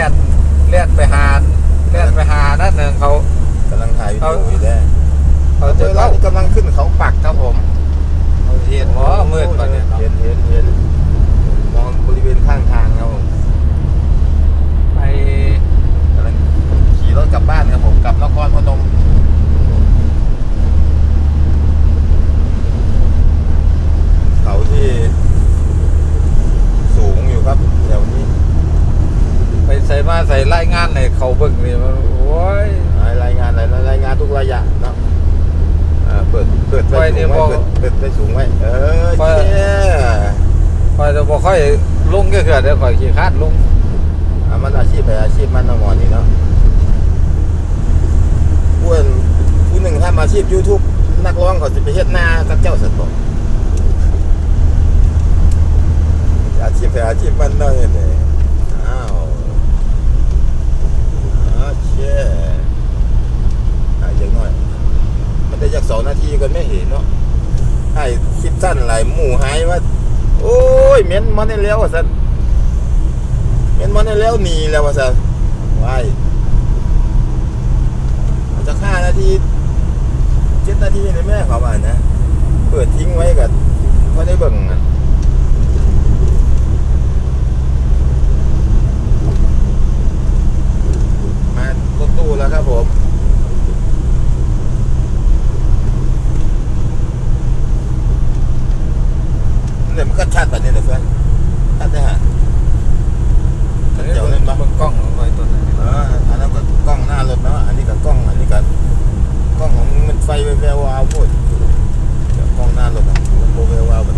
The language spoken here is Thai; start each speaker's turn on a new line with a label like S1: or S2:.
S1: ลียนเลียนไปหาเลียนไปหานั่นหนึ่งเขา
S2: กำลังถ่ายวิดีโออยู่ได้
S1: เขา
S2: เจ
S1: จะ
S2: อเรา
S1: เขา
S2: นี่กำลังขึ้นเขาปักครับผม
S1: เขาเห็นว่ามืดกว่านี้
S2: เห็นเห็นเห็นมองบริเวณข้างทางครับผม
S1: ไป
S2: กำลังขี่รถกลับบ้านครับผมกลับนครพนมเขาที่สูงอยู่ครับแถวนี้
S1: ไปใส่มาใส่รายงานในเขาเบิ่งนี่มันโอ้ย
S2: รายงานอะไรายงานทุกระยะเนาะเปิดเปิดไว้
S1: ไว้นี่
S2: สูงไว้เปิดเปิดไว้สูงไว้เออ
S1: ไว้
S2: เชี่ย
S1: คอยจะบอกค่อยลงก็เกิดเดี๋ยวคอยขี่คาดลง
S2: มันอาชีพไปอาชีพมันนาะหมอนี่เนาะผู้นผู้หนึ่งทำอาชีพ YouTube นักร้องเขาจะไปเฮ็ดนากับเจ้าสัตว์บอกอาชีพไปอาชีพมันเนาะเนี่ยอ้าวอาเชี่ยอะอย่างน้อย มันได้ จากสองนาทีก็ไม่เห็นเนาะไอ้คิดสั้นหลายหมู่หายว่า โอ้ยเม้นมันได้แล้วว่าสันเม้นมันได้แล้วหนีแล้วว่าสันว้ายอาจะห้านาทีเจ็ดนาทีในแม่เขาว่านะ เปิดทิ้งไว้กับพอได้เบิ่งอะมารถตู้แล้วครับผม แต่มันก็ชัดแบบนี้เลยเพื่อนชัดได้ฮะชัดเจ๋วเล่นปะ
S1: เบิ่งกล้องคอยตัวนั้น
S2: เอออันนั้นก็กล้องหน้ารถนะอันนี้ก็กล้องอันนี้ก็กล้องของมันไฟแววๆวาวพูดกล้องหน้ารถอะมันโบแวววาว